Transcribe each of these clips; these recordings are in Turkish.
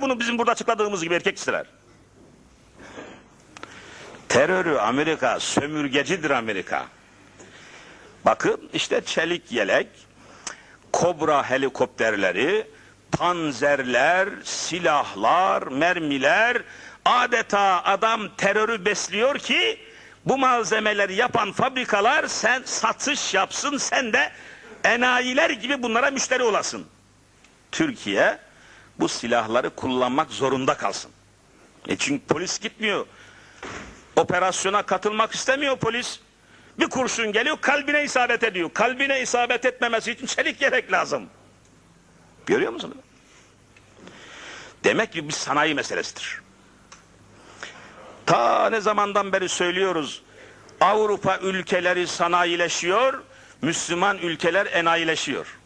bunu bizim burada açıkladığımız gibi erkek ister. Terörü Amerika, sömürgecidir Amerika. Bakın işte çelik yelek, kobra helikopterleri, panzerler, silahlar, mermiler, adeta adam terörü besliyor ki bu malzemeleri yapan fabrikalar sen satış yapsın sen de enayiler gibi bunlara müşteri olasın. Türkiye bu silahları kullanmak zorunda kalsın. E çünkü polis gitmiyor. Operasyona katılmak istemiyor polis. Bir kurşun geliyor kalbine isabet ediyor. Kalbine isabet etmemesi için çelik yelek lazım. Görüyor musunuz? Demek ki bir sanayi meselesidir. Ta ne zamandan beri söylüyoruz. Avrupa ülkeleri sanayileşiyor, Müslüman ülkeler enayileşiyor.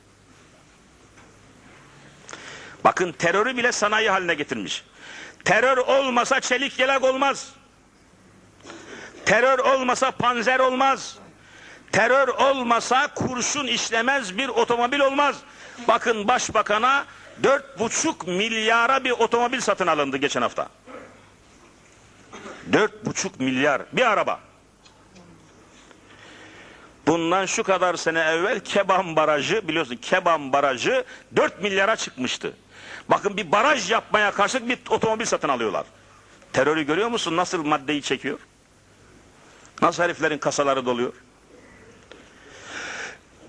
Bakın terörü bile sanayi haline getirmiş. Terör olmasa çelik yelek olmaz. Terör olmasa panzer olmaz. Terör olmasa kurşun işlemez bir otomobil olmaz. Bakın başbakana dört buçuk milyara bir otomobil satın alındı geçen hafta. Dört buçuk milyar bir araba. Bundan şu kadar sene evvel Keban Barajı biliyorsun Keban Barajı 4 milyara çıkmıştı. Bakın bir baraj yapmaya karşılık bir otomobil satın alıyorlar. Terörü görüyor musun nasıl maddeyi çekiyor? Nasıl heriflerin kasaları doluyor?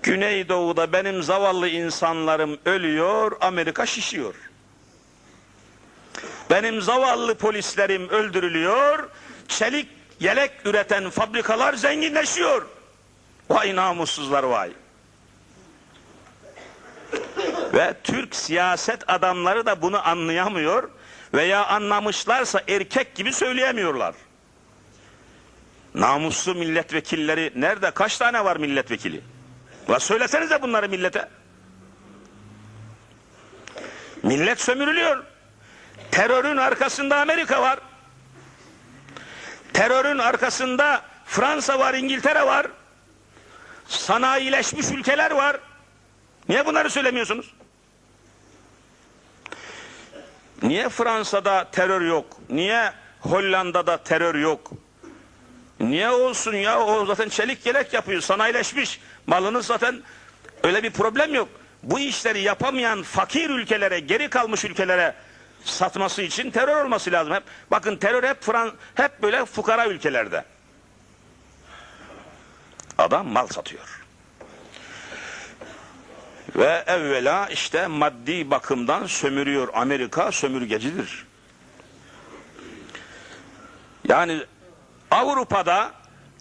Güneydoğu'da benim zavallı insanlarım ölüyor, Amerika şişiyor. Benim zavallı polislerim öldürülüyor, çelik yelek üreten fabrikalar zenginleşiyor. Vay namussuzlar vay. Ve Türk siyaset adamları da bunu anlayamıyor veya anlamışlarsa erkek gibi söyleyemiyorlar. Namuslu milletvekilleri nerede? Kaç tane var milletvekili? La söylesenize bunları millete. Millet sömürülüyor. Terörün arkasında Amerika var. Terörün arkasında Fransa var, İngiltere var. Sanayileşmiş ülkeler var. Niye bunları söylemiyorsunuz? Niye Fransa'da terör yok? Niye Hollanda'da terör yok? Niye olsun ya? O zaten çelik yelek yapıyor, sanayileşmiş. Malınız zaten öyle bir problem yok. Bu işleri yapamayan fakir ülkelere, geri kalmış ülkelere satması için terör olması lazım. Hep, bakın terör hep Fran hep böyle fukara ülkelerde. Adam mal satıyor. Ve evvela işte maddi bakımdan sömürüyor. Amerika sömürgecidir. Yani Avrupa'da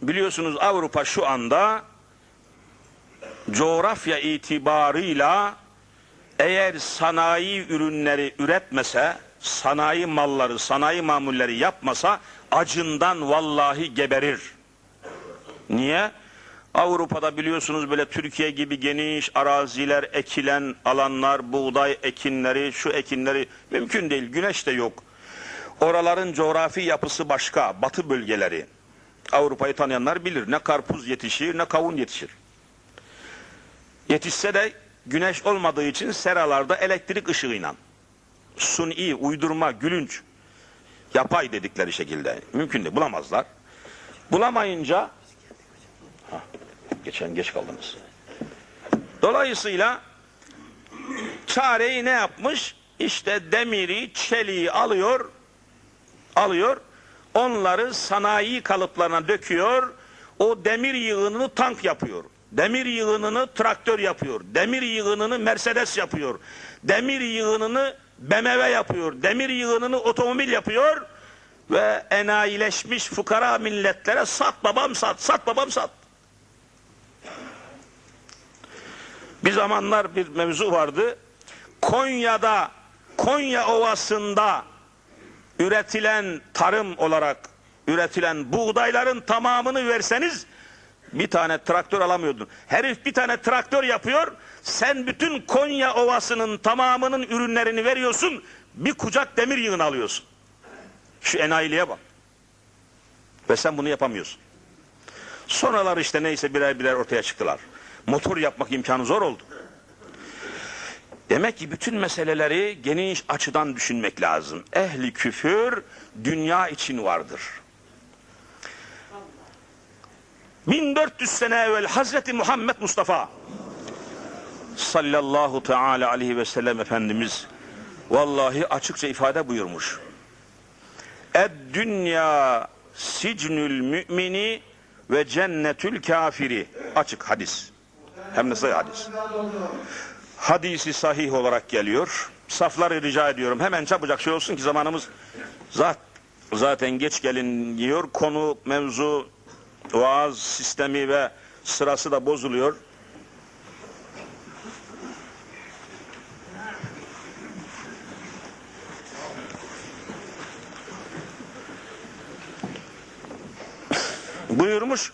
biliyorsunuz Avrupa şu anda coğrafya itibarıyla eğer sanayi ürünleri üretmese, sanayi malları, sanayi mamulleri yapmasa acından vallahi geberir. Niye? Avrupa'da biliyorsunuz böyle Türkiye gibi geniş araziler, ekilen alanlar, buğday ekinleri, şu ekinleri mümkün değil. Güneş de yok. Oraların coğrafi yapısı başka, batı bölgeleri. Avrupa'yı tanıyanlar bilir. Ne karpuz yetişir, ne kavun yetişir. Yetişse de güneş olmadığı için seralarda elektrik ışığıyla. Suni, uydurma, gülünç, yapay dedikleri şekilde. Mümkün değil, bulamazlar. Bulamayınca geçen geç kaldınız. Dolayısıyla çareyi ne yapmış? İşte demiri, çeliği alıyor, alıyor, onları sanayi kalıplarına döküyor, o demir yığınını tank yapıyor. Demir yığınını traktör yapıyor. Demir yığınını Mercedes yapıyor. Demir yığınını BMW yapıyor. Demir yığınını otomobil yapıyor ve enayileşmiş fukara milletlere sat babam sat, sat babam sat. Bir zamanlar bir mevzu vardı. Konya'da, Konya Ovası'nda üretilen tarım olarak üretilen buğdayların tamamını verseniz bir tane traktör alamıyordun. Herif bir tane traktör yapıyor. Sen bütün Konya Ovası'nın tamamının ürünlerini veriyorsun. Bir kucak demir yığını alıyorsun. Şu enayiliğe bak. Ve sen bunu yapamıyorsun. Sonralar işte neyse birer birer ortaya çıktılar. Motor yapmak imkanı zor oldu. Demek ki bütün meseleleri geniş açıdan düşünmek lazım. Ehli küfür dünya için vardır. 1400 sene evvel Hazreti Muhammed Mustafa sallallahu teala aleyhi ve sellem Efendimiz vallahi açıkça ifade buyurmuş. Ed dünya sicnül mümini ve cennetül kafiri. Açık hadis. Hem de sahih hadis. Hadisi sahih olarak geliyor. Safları rica ediyorum. Hemen çabucak şey olsun ki zamanımız zat, zaten geç gelin diyor. Konu, mevzu, vaaz sistemi ve sırası da bozuluyor. buyurmuş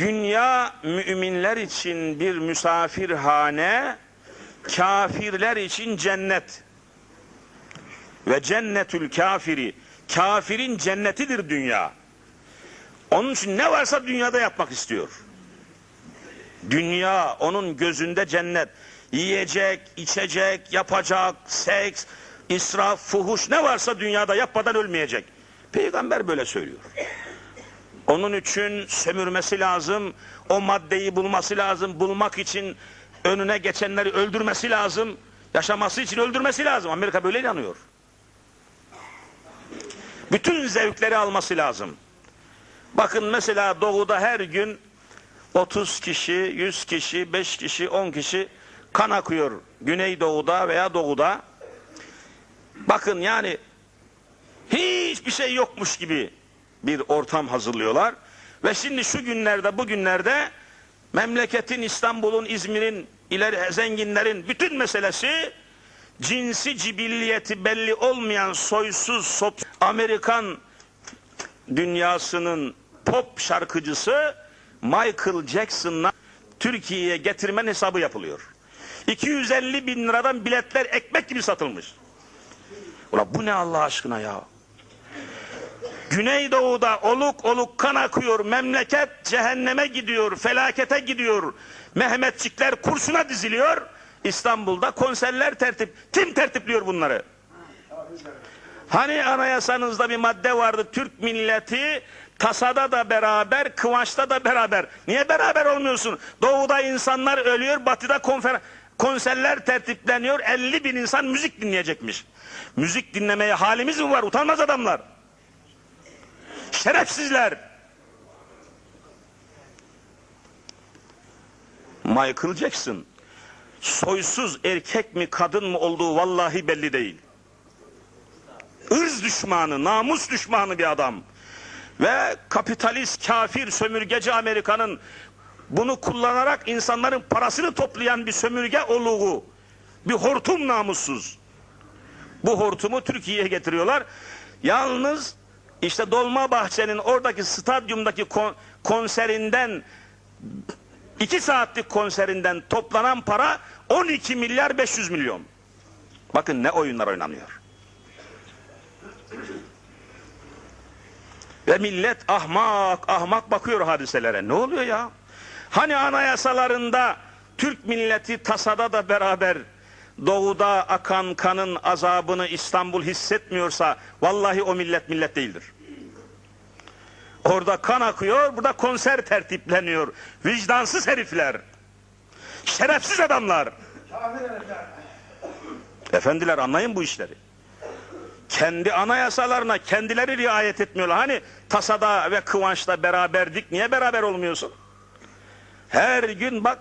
dünya müminler için bir misafirhane kafirler için cennet. Ve cennetül kafiri kafirin cennetidir dünya. Onun için ne varsa dünyada yapmak istiyor. Dünya onun gözünde cennet. Yiyecek içecek yapacak seks israf fuhuş ne varsa dünyada yapmadan ölmeyecek. Peygamber böyle söylüyor onun için sömürmesi lazım. O maddeyi bulması lazım. Bulmak için önüne geçenleri öldürmesi lazım. Yaşaması için öldürmesi lazım. Amerika böyle inanıyor. Bütün zevkleri alması lazım. Bakın mesela doğuda her gün 30 kişi, 100 kişi, 5 kişi, 10 kişi kan akıyor. Güneydoğu'da veya doğuda. Bakın yani hiçbir şey yokmuş gibi bir ortam hazırlıyorlar. Ve şimdi şu günlerde, bugünlerde memleketin, İstanbul'un, İzmir'in, ileri zenginlerin bütün meselesi cinsi cibilliyeti belli olmayan soysuz sop Amerikan dünyasının pop şarkıcısı Michael Jackson'la Türkiye'ye getirmen hesabı yapılıyor. 250 bin liradan biletler ekmek gibi satılmış. Ulan bu ne Allah aşkına ya? Güneydoğu'da oluk oluk kan akıyor, memleket cehenneme gidiyor, felakete gidiyor. Mehmetçikler kurşuna diziliyor. İstanbul'da konserler tertip. Kim tertipliyor bunları? Hani anayasanızda bir madde vardı, Türk milleti tasada da beraber, kıvançta da beraber. Niye beraber olmuyorsun? Doğuda insanlar ölüyor, batıda konfer konserler tertipleniyor, 50 bin insan müzik dinleyecekmiş. Müzik dinlemeye halimiz mi var? Utanmaz adamlar. Şerefsizler. Michael Jackson soysuz erkek mi kadın mı olduğu vallahi belli değil. Irz düşmanı, namus düşmanı bir adam. Ve kapitalist, kafir, sömürgeci Amerika'nın bunu kullanarak insanların parasını toplayan bir sömürge oluğu. Bir hortum namussuz. Bu hortumu Türkiye'ye getiriyorlar. Yalnız işte Dolmabahçe'nin oradaki stadyumdaki kon konserinden iki saatlik konserinden toplanan para 12 milyar 500 milyon. Bakın ne oyunlar oynanıyor. Ve millet ahmak ahmak bakıyor hadiselere. Ne oluyor ya? Hani anayasalarında Türk milleti tasada da beraber doğuda akan kanın azabını İstanbul hissetmiyorsa vallahi o millet millet değildir. Orada kan akıyor, burada konser tertipleniyor. Vicdansız herifler. Şerefsiz adamlar. Efendiler anlayın bu işleri. Kendi anayasalarına kendileri riayet etmiyorlar. Hani tasada ve kıvançta beraberdik. Niye beraber olmuyorsun? Her gün bak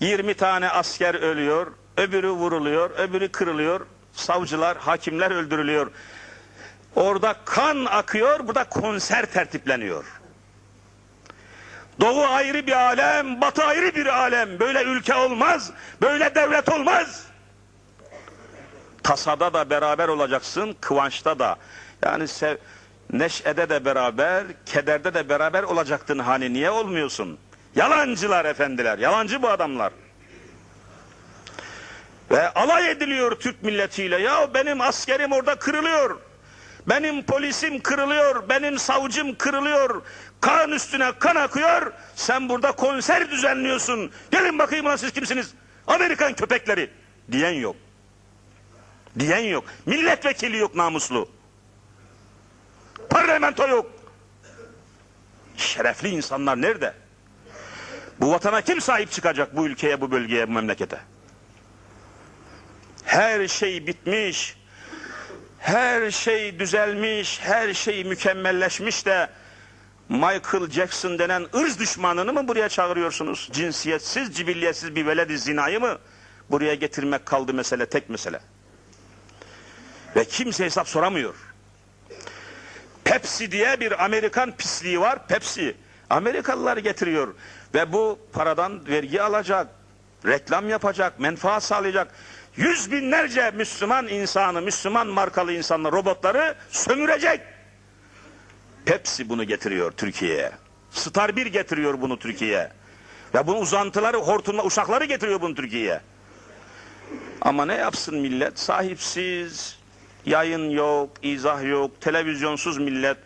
20 tane asker ölüyor, öbürü vuruluyor, öbürü kırılıyor. Savcılar, hakimler öldürülüyor. Orada kan akıyor, burada konser tertipleniyor. Doğu ayrı bir alem, batı ayrı bir alem. Böyle ülke olmaz, böyle devlet olmaz. Tasada da beraber olacaksın, kıvançta da. Yani sev, neşede de beraber, kederde de beraber olacaktın hani niye olmuyorsun? Yalancılar efendiler, yalancı bu adamlar. Ve alay ediliyor Türk milletiyle. Ya benim askerim orada kırılıyor. Benim polisim kırılıyor, benim savcım kırılıyor. Kan üstüne kan akıyor. Sen burada konser düzenliyorsun. Gelin bakayım lan siz kimsiniz? Amerikan köpekleri. Diyen yok. Diyen yok. Milletvekili yok namuslu. Parlamento yok. Şerefli insanlar nerede? Bu vatana kim sahip çıkacak bu ülkeye, bu bölgeye, bu memlekete? Her şey bitmiş, her şey düzelmiş, her şey mükemmelleşmiş de Michael Jackson denen ırz düşmanını mı buraya çağırıyorsunuz? Cinsiyetsiz, cibilliyetsiz bir veledi zinayı mı buraya getirmek kaldı mesele, tek mesele. Ve kimse hesap soramıyor. Pepsi diye bir Amerikan pisliği var. Pepsi. Amerikalılar getiriyor. Ve bu paradan vergi alacak. Reklam yapacak. Menfaat sağlayacak. Yüz binlerce Müslüman insanı, Müslüman markalı insanlar, robotları sömürecek. Pepsi bunu getiriyor Türkiye'ye. Star 1 getiriyor bunu Türkiye'ye. Ve bunun uzantıları, hortumla uşakları getiriyor bunu Türkiye'ye. Ama ne yapsın millet? Sahipsiz, yayın yok, izah yok, televizyonsuz millet.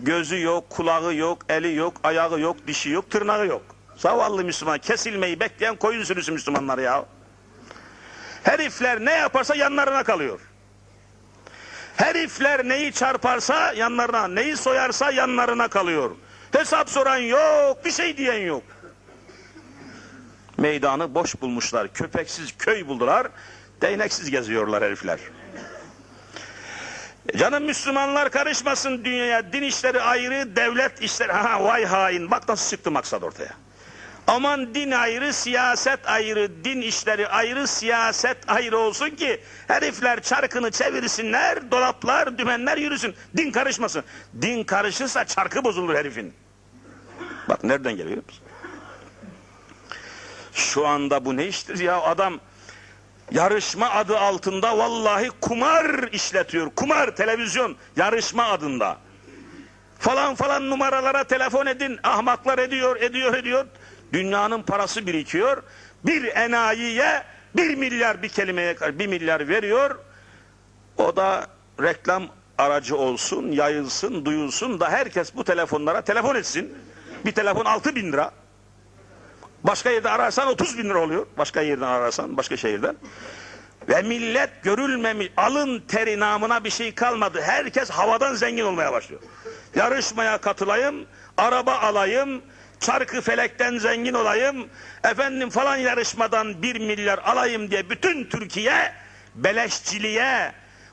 Gözü yok, kulağı yok, eli yok, ayağı yok, dişi yok, tırnağı yok. Zavallı Müslüman, kesilmeyi bekleyen koyun sürüsü Müslümanlar ya. Herifler ne yaparsa yanlarına kalıyor. Herifler neyi çarparsa yanlarına, neyi soyarsa yanlarına kalıyor. Hesap soran yok, bir şey diyen yok. Meydanı boş bulmuşlar, köpeksiz köy buldular, değneksiz geziyorlar herifler. Canım Müslümanlar karışmasın dünyaya, din işleri ayrı, devlet işleri, ha vay hain, bak nasıl çıktı maksat ortaya. Aman din ayrı, siyaset ayrı, din işleri ayrı, siyaset ayrı olsun ki herifler çarkını çevirsinler, dolaplar, dümenler yürüsün. Din karışmasın. Din karışırsa çarkı bozulur herifin. Bak nereden geliyor musun? Şu anda bu ne iştir ya adam yarışma adı altında vallahi kumar işletiyor. Kumar televizyon yarışma adında. Falan falan numaralara telefon edin. Ahmaklar ediyor, ediyor, ediyor. Dünyanın parası birikiyor. Bir enayiye bir milyar bir kelimeye bir milyar veriyor. O da reklam aracı olsun, yayılsın, duyulsun da herkes bu telefonlara telefon etsin. Bir telefon altı bin lira. Başka yerde ararsan 30 bin lira oluyor. Başka yerden ararsan, başka şehirden. Ve millet görülmemiş, alın teri namına bir şey kalmadı. Herkes havadan zengin olmaya başlıyor. Yarışmaya katılayım, araba alayım, çarkı felekten zengin olayım, efendim falan yarışmadan bir milyar alayım diye bütün Türkiye beleşçiliğe,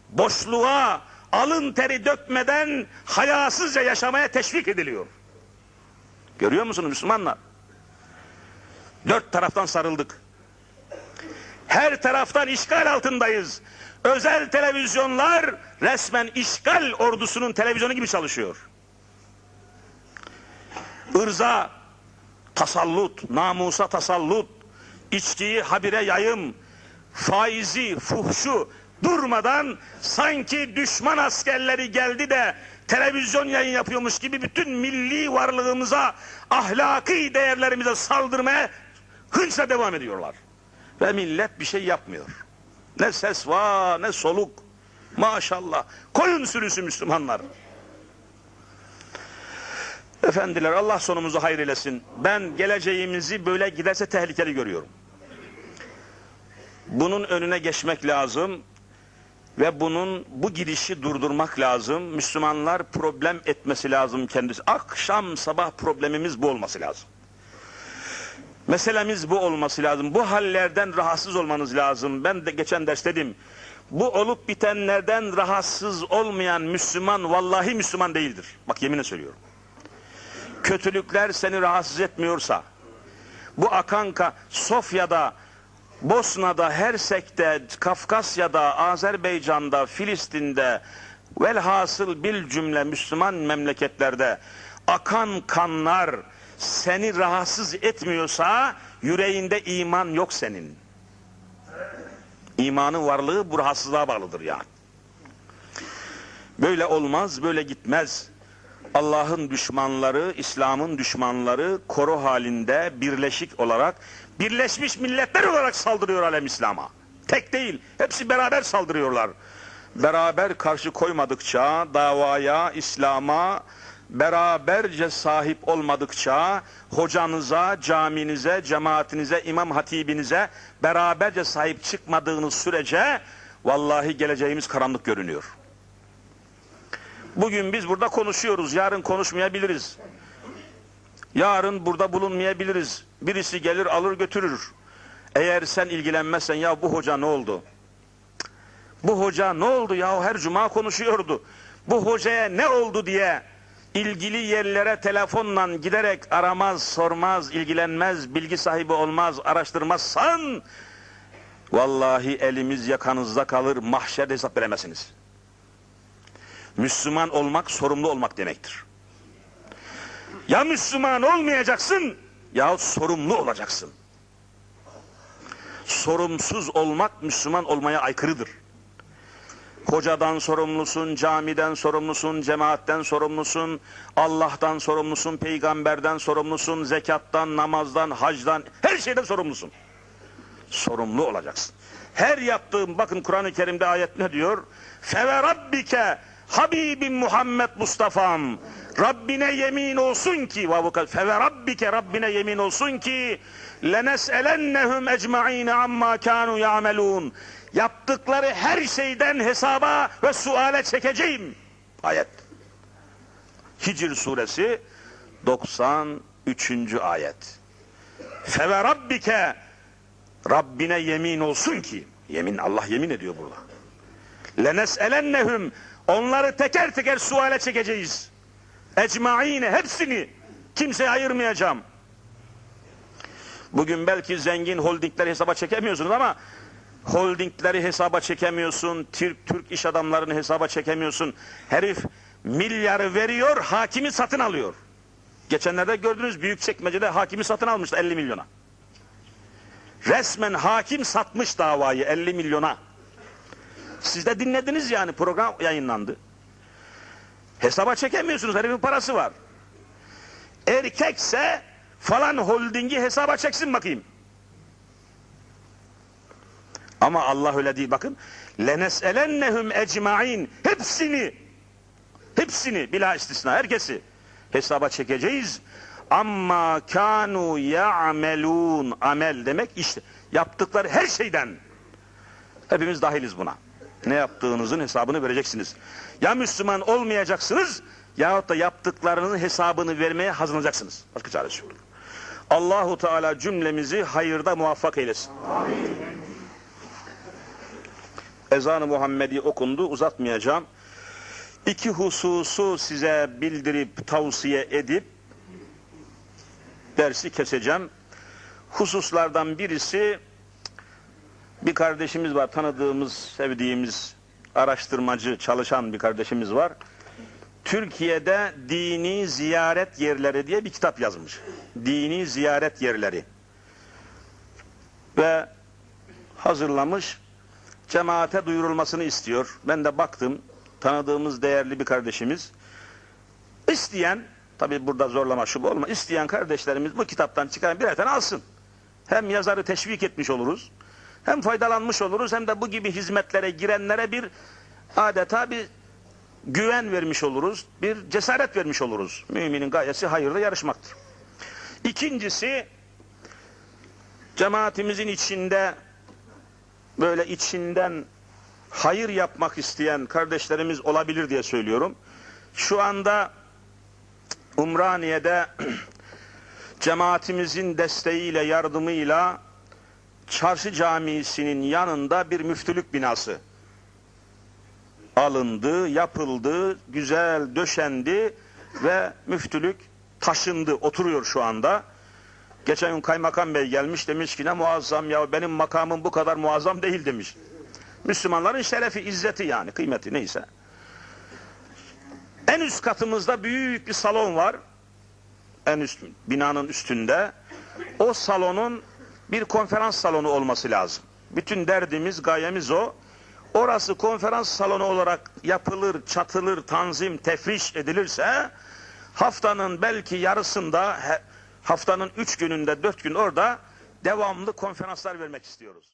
boşluğa, alın teri dökmeden hayasızca yaşamaya teşvik ediliyor. Görüyor musunuz Müslümanlar? Dört taraftan sarıldık. Her taraftan işgal altındayız. Özel televizyonlar resmen işgal ordusunun televizyonu gibi çalışıyor. Irza tasallut, namusa tasallut, içkiyi habire yayım, faizi, fuhşu durmadan sanki düşman askerleri geldi de televizyon yayın yapıyormuş gibi bütün milli varlığımıza, ahlaki değerlerimize saldırmaya hınçla devam ediyorlar. Ve millet bir şey yapmıyor. Ne ses var, ne soluk. Maşallah. Koyun sürüsü Müslümanlar. Efendiler Allah sonumuzu hayır eylesin. Ben geleceğimizi böyle giderse tehlikeli görüyorum. Bunun önüne geçmek lazım ve bunun bu gidişi durdurmak lazım. Müslümanlar problem etmesi lazım kendisi. Akşam sabah problemimiz bu olması lazım. Meselemiz bu olması lazım. Bu hallerden rahatsız olmanız lazım. Ben de geçen ders dedim. Bu olup bitenlerden rahatsız olmayan Müslüman vallahi Müslüman değildir. Bak yeminle söylüyorum. Kötülükler seni rahatsız etmiyorsa, bu Akanka, Sofya'da, Bosna'da, Hersek'te, Kafkasya'da, Azerbaycan'da, Filistin'de, velhasıl bil cümle Müslüman memleketlerde akan kanlar seni rahatsız etmiyorsa yüreğinde iman yok senin. İmanın varlığı bu rahatsızlığa bağlıdır yani. Böyle olmaz, böyle gitmez. Allah'ın düşmanları, İslam'ın düşmanları koro halinde birleşik olarak, birleşmiş milletler olarak saldırıyor alem İslam'a. Tek değil, hepsi beraber saldırıyorlar. Beraber karşı koymadıkça davaya, İslam'a, beraberce sahip olmadıkça hocanıza, caminize, cemaatinize, imam hatibinize beraberce sahip çıkmadığınız sürece vallahi geleceğimiz karanlık görünüyor. Bugün biz burada konuşuyoruz, yarın konuşmayabiliriz. Yarın burada bulunmayabiliriz. Birisi gelir alır götürür. Eğer sen ilgilenmezsen ya bu hoca ne oldu? Bu hoca ne oldu ya her cuma konuşuyordu. Bu hocaya ne oldu diye ilgili yerlere telefonla giderek aramaz, sormaz, ilgilenmez, bilgi sahibi olmaz, araştırmazsan vallahi elimiz yakanızda kalır, mahşerde hesap veremezsiniz. Müslüman olmak sorumlu olmak demektir. Ya Müslüman olmayacaksın ya sorumlu olacaksın. Sorumsuz olmak Müslüman olmaya aykırıdır. Hocadan sorumlusun, camiden sorumlusun, cemaatten sorumlusun, Allah'tan sorumlusun, peygamberden sorumlusun, zekattan, namazdan, hacdan, her şeyden sorumlusun. Sorumlu olacaksın. Her yaptığın, bakın Kur'an-ı Kerim'de ayet ne diyor? Rabbike Habibim Muhammed Mustafa'm Rabbine yemin olsun ki feve rabbike Rabbine yemin olsun ki lenes'elennehum ecma'in amma kanu ya'melun yaptıkları her şeyden hesaba ve suale çekeceğim. Ayet. Hicr suresi 93. ayet. Feve rabbike Rabbine yemin olsun ki yemin Allah yemin ediyor burada. Lenes'elennehum onları teker teker suale çekeceğiz. Ecmaine hepsini kimseye ayırmayacağım. Bugün belki zengin holdingleri hesaba çekemiyorsunuz ama holdingleri hesaba çekemiyorsun, Türk, Türk iş adamlarını hesaba çekemiyorsun. Herif milyarı veriyor, hakimi satın alıyor. Geçenlerde gördünüz büyük çekmecede hakimi satın almıştı 50 milyona. Resmen hakim satmış davayı 50 milyona. Siz de dinlediniz yani program yayınlandı. Hesaba çekemiyorsunuz herifin parası var. Erkekse falan holdingi hesaba çeksin bakayım. Ama Allah öyle değil bakın. Lenes'elennehum ecmain. Hepsini hepsini bila istisna herkesi hesaba çekeceğiz. Amma kanu ya'melun amel demek işte yaptıkları her şeyden hepimiz dahiliz buna. Ne yaptığınızın hesabını vereceksiniz. Ya Müslüman olmayacaksınız yahut da yaptıklarınızın hesabını vermeye hazırlanacaksınız. Başka çaresi yok. Allahu Teala cümlemizi hayırda muvaffak eylesin. Amin. Ezan-ı Muhammedi okundu uzatmayacağım. İki hususu size bildirip tavsiye edip dersi keseceğim. Hususlardan birisi bir kardeşimiz var tanıdığımız, sevdiğimiz, araştırmacı, çalışan bir kardeşimiz var. Türkiye'de dini ziyaret yerleri diye bir kitap yazmış. Dini ziyaret yerleri. Ve hazırlamış cemaate duyurulmasını istiyor. Ben de baktım, tanıdığımız değerli bir kardeşimiz. İsteyen, tabi burada zorlama şu olma, isteyen kardeşlerimiz bu kitaptan çıkan birer tane alsın. Hem yazarı teşvik etmiş oluruz, hem faydalanmış oluruz, hem de bu gibi hizmetlere girenlere bir adeta bir güven vermiş oluruz, bir cesaret vermiş oluruz. Müminin gayesi hayırda yarışmaktır. İkincisi, cemaatimizin içinde böyle içinden hayır yapmak isteyen kardeşlerimiz olabilir diye söylüyorum. Şu anda Umraniye'de cemaatimizin desteğiyle, yardımıyla Çarşı Camisi'nin yanında bir müftülük binası alındı, yapıldı, güzel döşendi ve müftülük taşındı, oturuyor şu anda. Geçen gün kaymakam bey gelmiş demiş ki ne muazzam ya benim makamım bu kadar muazzam değil demiş. Müslümanların şerefi, izzeti yani kıymeti neyse. En üst katımızda büyük bir salon var. En üst binanın üstünde. O salonun bir konferans salonu olması lazım. Bütün derdimiz, gayemiz o. Orası konferans salonu olarak yapılır, çatılır, tanzim, tefriş edilirse haftanın belki yarısında haftanın üç gününde dört gün orada devamlı konferanslar vermek istiyoruz.